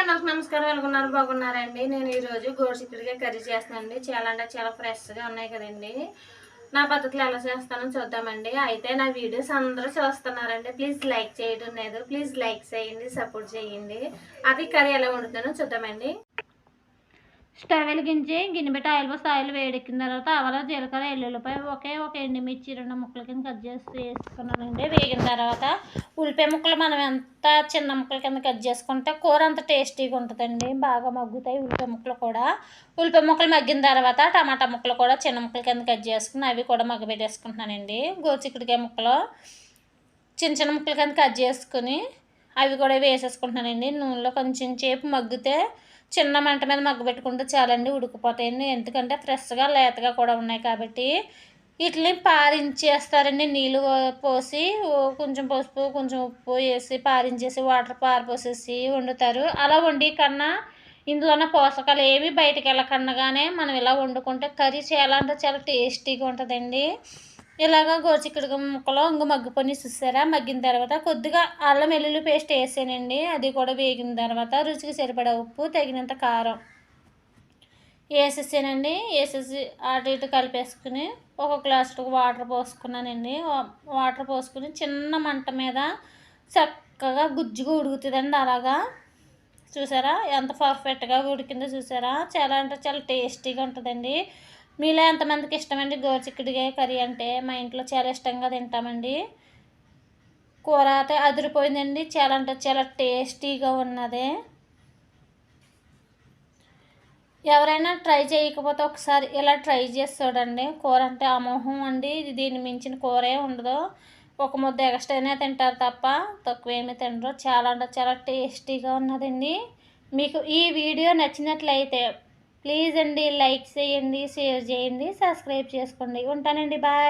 అందరికి నమస్కారం. అనుకున్నారు బాగున్నారండి. నేను ఈరోజు గోరుచిక్కుడిగా కర్రీ చేస్తానండి చాలా అంటే చాలా ఫ్రెష్గా ఉన్నాయి కదండి. నా పద్ధతులు ఎలా చేస్తానో చూద్దామండి. అయితే నా వీడియోస్ అందరూ చూస్తున్నారండి. ప్లీజ్ లైక్ చేయడం లేదు. ప్లీజ్ లైక్ చేయండి సపోర్ట్ చేయండి. అది కర్రీ ఎలా వండుతానో చూద్దామండి. స్టవ్ వెలిగించి గిన్నె పెట్టి ఆయిల్ పోసి ఆయిల్ వేడెక్కిన తర్వాత ఆవాలు జీలకర్ర ఎల్లుల్లిపాయ ఒకే ఒక ఎండుమిర్చి రెండు ముక్కల కింద కట్ చేసి వేసుకున్నానండి. వేగిన తర్వాత ఉల్లిపాయ ముక్కలు మనం ఎంత చిన్న ముక్కల కింద కట్ చేసుకుంటే కూర అంత టేస్టీగా ఉంటుందండి. బాగా మగ్గుతాయి ఉల్లిపాయ ముక్కలు కూడా. ఉల్లిపాయ ముక్కలు మగ్గిన తర్వాత టమాటా ముక్కలు కూడా చిన్న ముక్కల కింద కట్ చేసుకుని అవి కూడా మగ్గబెట్టేసుకుంటున్నానండి గోచిక్కడికాయ ముక్కలు చిన్న చిన్న ముక్కల కింద కట్ చేసుకుని అవి కూడా వేసేసుకుంటున్నానండి. నూనెలో కొంచెం సేపు మగ్గితే చిన్న మంట మీద మగ్గబెట్టుకుంటే చాలండి ఉడికిపోతాయండి. ఎందుకంటే ఫ్రెష్గా లేతగా కూడా ఉన్నాయి కాబట్టి. వీటిని పారించేస్తారండి. నీళ్ళు పోసి కొంచెం పసుపు కొంచెం ఉప్పు వేసి పారించేసి వాటర్ పారిపోసేసి వండుతారు. అలా వండి కన్నా ఇందులోన పోషకాలు ఏవి బయటకు వెళ్ళకుండానే మనం ఇలా వండుకుంటే కర్రీ చాలా అంటే చాలా టేస్టీగా ఉంటుందండి. ఇలాగ గోచిక్కడికి ముక్కలో ఇంక మగ్గిపోయి చూసారా? మగ్గిన తర్వాత కొద్దిగా అల్లం వెల్లుల్లి పేస్ట్ వేసానండి. అది కూడా వేగిన తర్వాత రుచికి సరిపడా ఉప్పు తగినంత కారం వేసేసానండి. వేసేసి అటు ఇటు కలిపేసుకుని ఒక గ్లాసు వాటర్ పోసుకున్నానండి. వాటర్ పోసుకుని చిన్న మంట మీద చక్కగా గుజ్జుగా ఉడుకుతుందండి అలాగా. చూసారా? ఎంత పర్ఫెక్ట్గా ఉడికిందో చూసారా? చాలా అంటే చాలా టేస్టీగా ఉంటుందండి. మీలో ఎంతమందికి ఇష్టమండి గోరుచిక్కుడికాయ కర్రీ అంటే? మా ఇంట్లో చాలా ఇష్టంగా తింటామండి. కూర అయితే అదిరిపోయిందండి. చాలా అంటే చాలా టేస్టీగా ఉన్నది. ఎవరైనా ట్రై చేయకపోతే ఒకసారి ఇలా ట్రై చేసి చూడండి. కూర అంటే అమోహం అండి. ఇది దీన్ని మించిన కూరే ఉండదు. ఒక ముద్ద ఎక్స్ట్రానే తింటారు తప్ప తక్కువ ఏమీ తినరు. చాలా అంటే చాలా టేస్టీగా ఉన్నదండి. మీకు ఈ వీడియో నచ్చినట్లయితే ప్లీజ్ అండి లైక్ చేయండి షేర్ చేయండి సబ్స్క్రైబ్ చేసుకోండి. ఉంటానండి బాయ్.